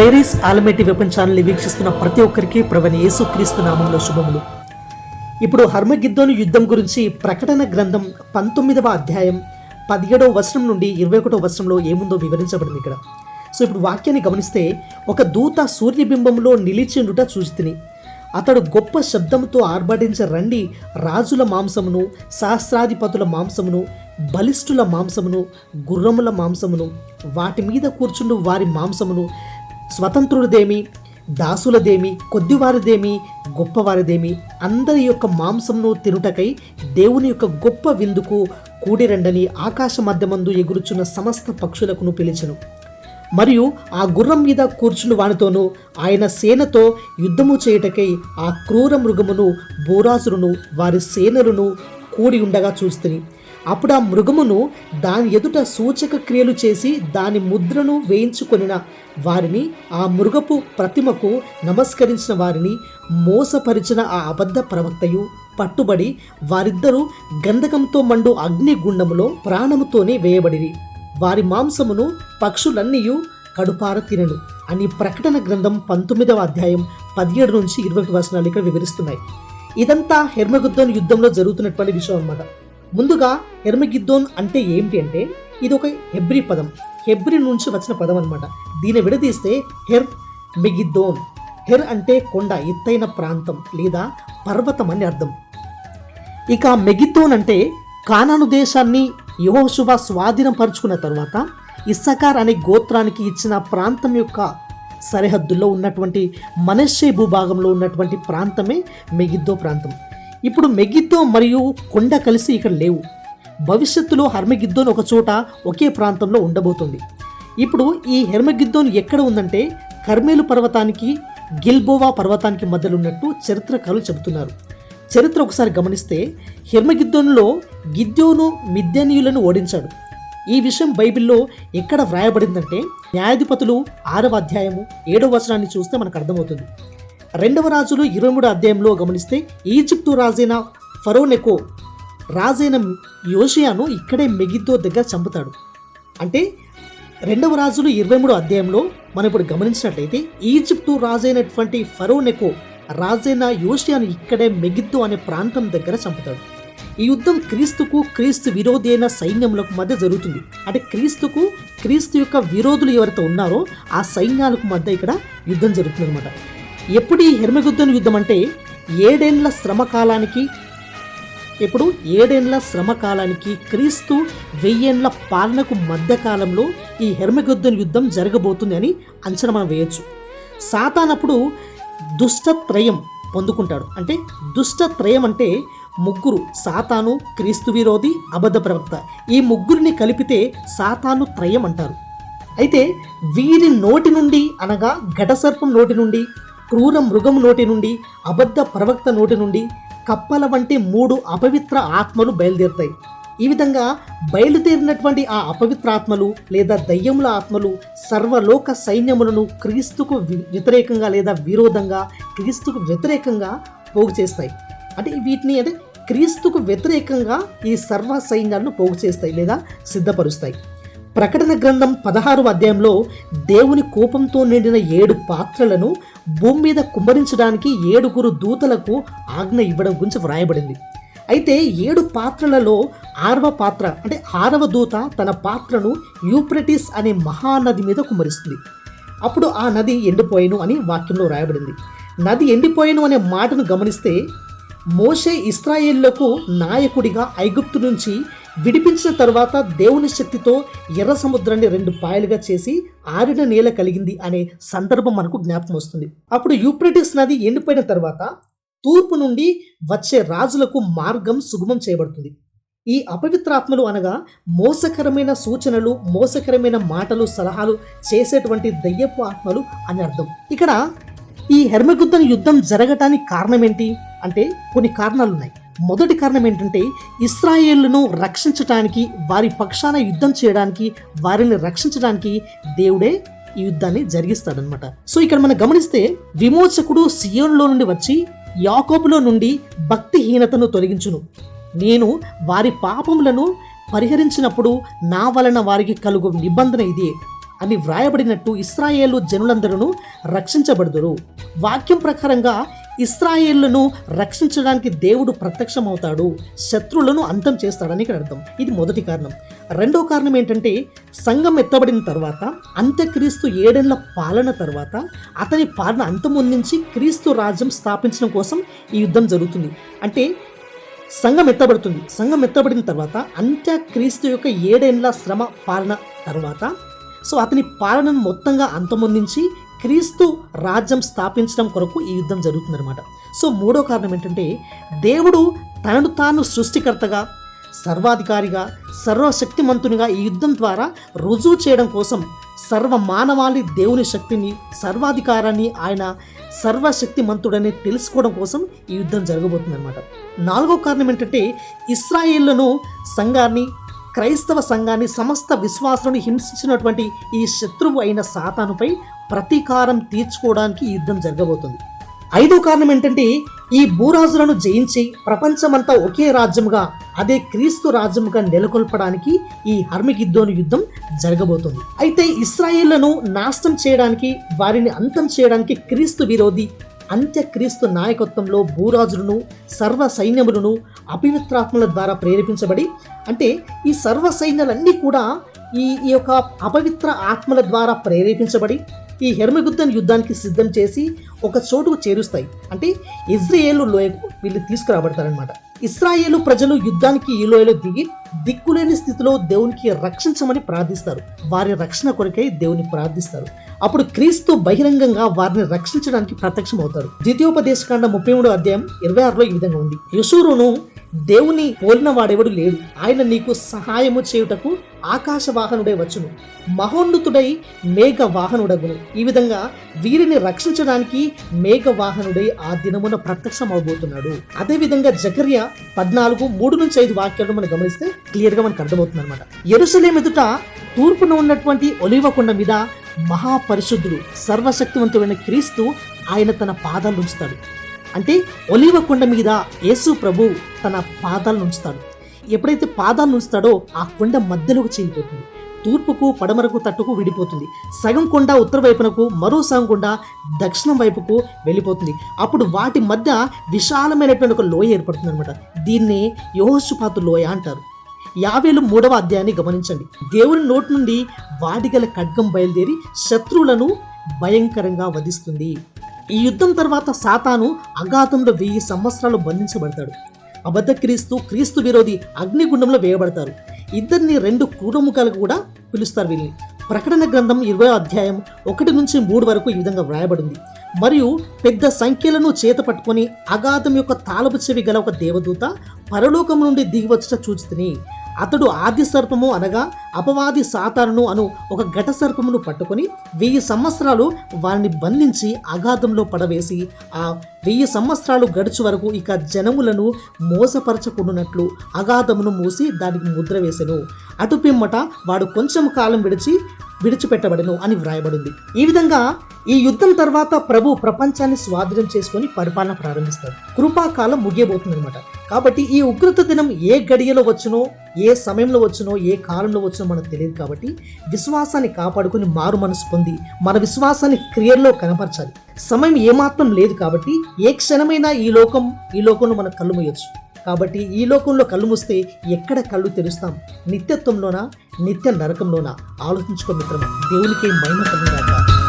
ప్రైరీస్ ఆల్మేటి weapon ఛానల్ని వీక్షిస్తున్న ప్రతి ఒక్కరికి ప్రవణ యేసుక్రీస్తు నామంలో శుభములు. ఇప్పుడు హర్మగిద్దోని యుద్ధం గురించి ప్రకటన గ్రంథం పంతొమ్మిదవ అధ్యాయం పదిహేడవ వచనం నుండి ఇరవై ఒకటవ వచనంలో ఏముందో వివరించబడింది ఇక్కడ. సో ఇప్పుడు వాక్యాన్ని గమనిస్తే ఒక దూత సూర్యబింబంలో నిలిచిండుట చూసితిని అతడు గొప్ప శబ్దంతో ఆర్భటించ రండి రాజుల మాంసమును సహస్రాధిపతుల మాంసమును బలిష్ఠుల మాంసమును గుర్రముల మాంసమును వాటి మీద కూర్చుండు వారి మాంసమును స్వతంత్రుడిదేమి దాసులదేమి కొద్దివారిదేమి గొప్పవారిదేమి అందరి యొక్క మాంసమును తినుటకై దేవుని యొక్క గొప్ప విందుకు కూడిరండని ఆకాశ మధ్యమందు ఎగురుచున్న సమస్త పక్షులకును పిలిచెను. మరియు ఆ గుర్రం మీద కూర్చుని వానితోనూ ఆయన సేనతో యుద్ధము చేయుటకై ఆ క్రూర మృగమును భూరాసురును వారి సేనలను కూడి ఉండగా చూస్తుంది అప్పుడు ఆ మృగమును దాని ఎదుట సూచక క్రియలు చేసి దాని ముద్రను వేయించుకొనిన వారిని ఆ మృగపు ప్రతిమకు నమస్కరించిన వారిని మోసపరిచిన ఆ అబద్ధ ప్రవక్తయు పట్టుబడి వారిద్దరూ గంధకంతో మండు అగ్నిగుండములో ప్రాణముతోనే వేయబడిరి. వారి మాంసమును పక్షులన్నీయు కడుపార తినను అని ప్రకటన గ్రంథం పంతొమ్మిదవ అధ్యాయం పదిహేడు నుంచి ఇరవై వచనాలు ఇక్కడ వివరిస్తున్నాయి. ఇదంతా హెర్మగుద్దోన్ యుద్ధంలో జరుగుతున్నటువంటి విషయం అన్నమాట. ముందుగా హెర్మగిద్దోన్ అంటే ఏమిటి అంటే ఇది ఒక హెబ్రి పదం. హెబ్రి నుంచి వచ్చిన పదం అన్నమాట. దీన్ని విడదీస్తే హెర్ మెగిద్దోన్. హెర్ అంటే కొండ ఎత్తైన ప్రాంతం లేదా పర్వతం అని అర్థం. ఇక మెగిద్దోన్ అంటే కానాను దేశాన్ని యహోశువ స్వాధీనపరుచుకున్న తర్వాత ఇస్సకార్ అనే గోత్రానికి ఇచ్చిన ప్రాంతం యొక్క సరిహద్దుల్లో ఉన్నటువంటి మనశ్శే భూభాగంలో ఉన్నటువంటి ప్రాంతమే మెగిద్దో ప్రాంతం. ఇప్పుడు మెగిద్దో మరియు కొండ కలిసి ఇక్కడ లేవు. భవిష్యత్తులో హర్మగిద్దోన్ ఒక చోట ఒకే ప్రాంతంలో ఉండబోతుంది. ఇప్పుడు ఈ హెర్మగిద్దోన్ ఎక్కడ ఉందంటే కర్మేలు పర్వతానికి గిల్బోవా పర్వతానికి మధ్యలో ఉన్నట్టు చరిత్రకారులు చెబుతున్నారు. చరిత్ర ఒకసారి గమనిస్తే హెర్మగిద్దోన్లో గిద్యోను మిద్యనీయులను ఓడించాడు. ఈ విషయం బైబిల్లో ఎక్కడ వ్రాయబడిందంటే న్యాయాధిపతులు ఆరవ అధ్యాయము ఏడవ వచనాన్ని చూస్తే మనకు అర్థమవుతుంది. రెండవ రాజులు ఇరవై మూడు అధ్యాయంలో గమనిస్తే ఈజిప్టు రాజైన ఫరోనెకో రాజైన యోషియాను ఇక్కడే మెగిద్దో దగ్గర చంపుతాడు. అంటే రెండవ రాజులు ఇరవై మూడు అధ్యాయంలో మనం ఇప్పుడు గమనించినట్లయితే ఈజిప్టు రాజైనటువంటి ఫరోనెకో రాజైన యోషియాను ఇక్కడే మెగిద్దు అనే ప్రాంతం దగ్గర చంపుతాడు. ఈ యుద్ధం క్రీస్తుకు క్రీస్తు విరోధి అయిన సైన్యములకు మధ్య జరుగుతుంది. అంటే క్రీస్తుకు క్రీస్తు యొక్క విరోధులు ఎవరైతే ఉన్నారో ఆ సైన్యాలకు మధ్య ఇక్కడ యుద్ధం జరుగుతుంది అనమాట ఎప్పుడు ఈ హెర్మగుద్దను యుద్ధం అంటే ఏడేండ్ల శ్రమ కాలానికి ఇప్పుడు ఏడేండ్ల శ్రమ కాలానికి క్రీస్తు వెయ్యేండ్ల పాలనకు మధ్య కాలంలో ఈ హెర్మగుద్దన్ యుద్ధం జరగబోతుంది అని అంచనా మనం వేయొచ్చు. సాతానప్పుడు దుష్టత్రయం పొందుకుంటాడు. అంటే దుష్టత్రయం అంటే ముగ్గురు సాతాను క్రీస్తు విరోధి అబద్ధ ప్రవక్త. ఈ ముగ్గురిని కలిపితే సాతాను త్రయం అంటారు. అయితే వీరి నోటి నుండి అనగా ఘటసర్పం నోటి నుండి క్రూర మృగం నోటి నుండి అబద్ధ ప్రవక్త నోటి నుండి కప్పల వంటి మూడు అపవిత్ర ఆత్మలు బయలుదేరుతాయి. ఈ విధంగా బయలుదేరినటువంటి ఆ అపవిత్ర ఆత్మలు లేదా దయ్యముల ఆత్మలు సర్వలోక సైన్యములను క్రీస్తుకు వ్యతిరేకంగా లేదా విరోధంగా క్రీస్తుకు వ్యతిరేకంగా పోగు చేస్తాయి. అంటే వీటిని అంటే క్రీస్తుకు వ్యతిరేకంగా ఈ సర్వ సైన్యాలను పోగు చేస్తాయి లేదా సిద్ధపరుస్తాయి. ప్రకటన గ్రంథం పదహారు అధ్యాయంలో దేవుని కోపంతో నిండిన ఏడు పాత్రలను భూమి మీద కుమ్మరించడానికి ఏడుగురు దూతలకు ఆజ్ఞ ఇవ్వడం గురించి వ్రాయబడింది. అయితే ఏడు పాత్రలలో ఆరవ పాత్ర అంటే ఆరవ దూత తన పాత్రను యూప్రటిస్ అనే మహానది మీద కుమ్మరిస్తుంది. అప్పుడు ఆ నది ఎండిపోయేను అని వాక్యంలో రాయబడింది నది ఎండిపోయేను అనే మాటను గమనిస్తే మోషే ఇస్రాయేళ్ళకు నాయకుడిగా ఐగుప్తు నుంచి విడిపించిన తర్వాత దేవుని శక్తితో ఎర్ర సముద్రాన్ని రెండు పాయలుగా చేసి ఆరిన నేల కలిగింది అనే సందర్భం మనకు జ్ఞాపకం వస్తుంది. అప్పుడు యూప్రటిస్ నది ఎండిపోయిన తర్వాత తూర్పు నుండి వచ్చే రాజులకు మార్గం సుగమం చేయబడుతుంది. ఈ అపవిత్రాత్మలు అనగా మోసకరమైన సూచనలు మోసకరమైన మాటలు సలహాలు చేసేటువంటి దయ్యపు ఆత్మలు అని అర్థం. ఇక్కడ ఈ హెర్మగుద్దన్ యుద్ధం జరగటానికి కారణం ఏంటి? అంటే కొన్ని కారణాలు ఉన్నాయి మొదటి కారణం ఏంటంటే ఇస్రాయేళ్ళను రక్షించడానికి వారి పక్షాన యుద్ధం చేయడానికి వారిని రక్షించడానికి దేవుడే ఈ యుద్ధాన్ని జరిగిస్తాడనమాట సో ఇక్కడ మనం గమనిస్తే విమోచకుడు సియోన్లో నుండి వచ్చి యాకోబులో నుండి భక్తిహీనతను తొలగించును. నేను వారి పాపములను పరిహరించినప్పుడు నా వలన వారికి కలుగు నిబంధన ఇదే అని వ్రాయబడినట్టు ఇస్రాయేలు జనులందరూ రక్షించబడుదురు. వాక్యం ప్రకారంగా ఇస్రాయేళ్ళను రక్షించడానికి దేవుడు ప్రత్యక్షమవుతాడు శత్రువులను అంతం చేస్తాడని ఇక్కడ అర్థం. ఇది మొదటి కారణం. రెండో కారణం ఏంటంటే సంఘం ఎత్తబడిన తర్వాత అంత్యక్రీస్తు ఏడేళ్ళ పాలన తర్వాత అతని పాలన అంతమొందించి క్రీస్తు రాజ్యం స్థాపించడం కోసం ఈ యుద్ధం జరుగుతుంది. అంటే సంఘం ఎత్తబడుతుంది. సంఘం ఎత్తబడిన తర్వాత అంత్యక్రీస్తు యొక్క ఏడేళ్ళ శ్రమ పాలన తర్వాత సో అతని పాలనను మొత్తంగా అంతమొందించి క్రీస్తు రాజ్యం స్థాపించడం కొరకు ఈ యుద్ధం జరుగుతుందన్నమాట. సో మూడో కారణం ఏంటంటే దేవుడు తనను తాను సృష్టికర్తగా సర్వాధికారిగా సర్వశక్తిమంతునిగా ఈ యుద్ధం ద్వారా రుజువు చేయడం కోసం సర్వ మానవాళి దేవుని శక్తిని సర్వాధికారాన్ని ఆయన సర్వశక్తిమంతుడని తెలుసుకోవడం కోసం ఈ యుద్ధం జరగబోతుందన్నమాట. నాలుగో కారణం ఏంటంటే ఇస్రాయేళ్ళను సంఘాన్ని క్రైస్తవ సంఘాన్ని సమస్త విశ్వాసులను హింసించినటువంటి ఈ శత్రువు అయిన సాతానుపై ప్రతీకారం తీర్చుకోవడానికి ఈ యుద్ధం జరగబోతుంది. ఐదో కారణం ఏంటంటే ఈ భూరాజులను జయించి ప్రపంచమంతా ఒకే రాజ్యముగా అదే క్రీస్తు రాజ్యముగా నెలకొల్పడానికి ఈ హర్మిగిద్దోని యుద్ధం జరగబోతుంది. అయితే ఇస్రాయేళ్ళను నాశనం చేయడానికి వారిని అంతం చేయడానికి క్రీస్తు విరోధి అంత్యక్రీస్తు నాయకత్వంలో భూరాజులను సర్వ సైన్యములను అపవిత్రాత్మల ద్వారా ప్రేరేపించబడి అంటే ఈ సర్వ సైన్యాలన్నీ కూడా ఈ ఈ యొక్క అపవిత్ర ఆత్మల ద్వారా ప్రేరేపించబడి ఈ హెర్మగుద్దన్ యుద్ధానికి సిద్ధం చేసి ఒక చోటుకు చేరుస్తాయి. అంటే ఇజ్రాయేలు లోయకు వీళ్ళు తీసుకురాబడతారనమాట ఇస్రాయేలు ప్రజలు యుద్ధానికి ఈ లోయలో దిగి దిక్కులేని స్థితిలో దేవునికి రక్షించమని ప్రార్థిస్తారు. వారి రక్షణ కొరకై దేవుని ప్రార్థిస్తారు. అప్పుడు క్రీస్తు బహిరంగంగా వారిని రక్షించడానికి ప్రత్యక్షం అవుతాడు ద్వితీయోపదేశకాండ ముప్పై మూడు అధ్యాయం ఇరవై ఆరులో ఈ విధంగా ఉంది. యశూరును దేవుని పోలిన వాడెవడు లేడు. ఆయన నీకు సహాయము చేయుటకు ఆకాశవాహనుడై వచ్చును. మహోన్నతుడై మేఘ వాహనుడగును ఈ విధంగా వీరిని రక్షించడానికి మేఘ వాహనుడై ఆ దినమున ప్రత్యక్షం అవబోతున్నాడు అదే విధంగా జకర్య పద్నాలుగు మూడు నుంచి ఐదు వాక్యాలను మనం గమనిస్తే క్లియర్గా మనకు అర్థమవుతుంది అనమాట ఎరుసలేం ఎదుట తూర్పున ఉన్నటువంటి ఒలివ కొండ మీద మహాపరిశుద్ధుడు సర్వశక్తివంతుడైన క్రీస్తు ఆయన తన పాదాలు ఉంచుతాడు. అంటే ఒలివ కొండ మీద యేసు ప్రభు తన పాదాలను ఉంచుతాడు. ఎప్పుడైతే పాదాలు ఉంచుతాడో ఆ కొండ మధ్యలోకి చేయిపోతుంది తూర్పుకు పడమరకు తట్టుకు విడిపోతుంది. సగం కొండ ఉత్తర వైపునకు మరో సగం కొండ దక్షిణం వైపుకు వెళ్ళిపోతుంది. అప్పుడు వాటి మధ్య విశాలమైనటువంటి ఒక లోయ ఏర్పడుతుంది అనమాట దీన్ని యోహోషుపాతు లోయ అంటారు. యావేలు మూడవ అధ్యాయాన్ని గమనించండి. దేవుని నోటి నుండి వాడిగల ఖడ్గం బయలుదేరి శత్రువులను భయంకరంగా వధిస్తుంది. ఈ యుద్ధం తర్వాత సాతాను అఘాతంలో వెయ్యి సంవత్సరాలు బంధించబడతాడు. అబద్ధ క్రీస్తు క్రీస్తు విరోధి అగ్నిగుండంలో వేయబడతారు. ఇద్దరిని రెండు క్రూరముఖాలు కూడా పిలుస్తారు వీళ్ళని. ప్రకటన గ్రంథం ఇరవై అధ్యాయం ఒకటి నుంచి మూడు వరకు ఈ విధంగా వ్రాయబడింది. మరియు పెద్ద సంఖ్యలను చేత పట్టుకొని అగాధం యొక్క తాళపు చెవి గల ఒక దేవదూత పరలోకం నుండి దిగివచ్చట చూచితిని. అతడు ఆది సర్పము అనగా అపవాది సాతానును అను ఒక ఘట సర్పమును పట్టుకొని వెయ్యి సంవత్సరాలు వారిని బంధించి అగాధంలో పడవేసి ఆ వెయ్యి సంవత్సరాలు గడుచు వరకు ఇక జనములను మోసపరచకుండునట్లు అగాధమును మూసి దానికి ముద్ర వేసెను. అటు పిమ్మట వాడు కొంచెం కాలం విడిచి విడిచిపెట్టబడను అని వ్రాయబడింది. ఈ విధంగా ఈ యుద్ధం తర్వాత ప్రభు ప్రపంచాన్ని స్వాధీనం చేసుకొని పరిపాలన ప్రారంభిస్తాడు. కృపాకాలం ముగియబోతుంది అనమాట కాబట్టి ఈ ఉగ్రత దినం ఏ గడియలో వచ్చునో ఏ సమయంలో వచ్చునో ఏ కాలంలో వచ్చునో మనకు తెలియదు కాబట్టి విశ్వాసాన్ని కాపాడుకుని మారు మనసు పొంది మన విశ్వాసాన్ని క్రియల్లో కనపరచాలి. సమయం ఏమాత్రం లేదు కాబట్టి ఏ క్షణమైనా ఈ లోకం ఈ లోకంలో మనం కళ్ళు మూయొచ్చు. కాబట్టి ఈ లోకంలో కళ్ళు మూస్తే ఎక్కడ కళ్ళు తెరుస్తాం? నిత్యత్వంలోనా? నిత్య నరకంలోనా? ఆలోచించుకో మిత్రమా. దేవునికి మహిమ కలిగినాక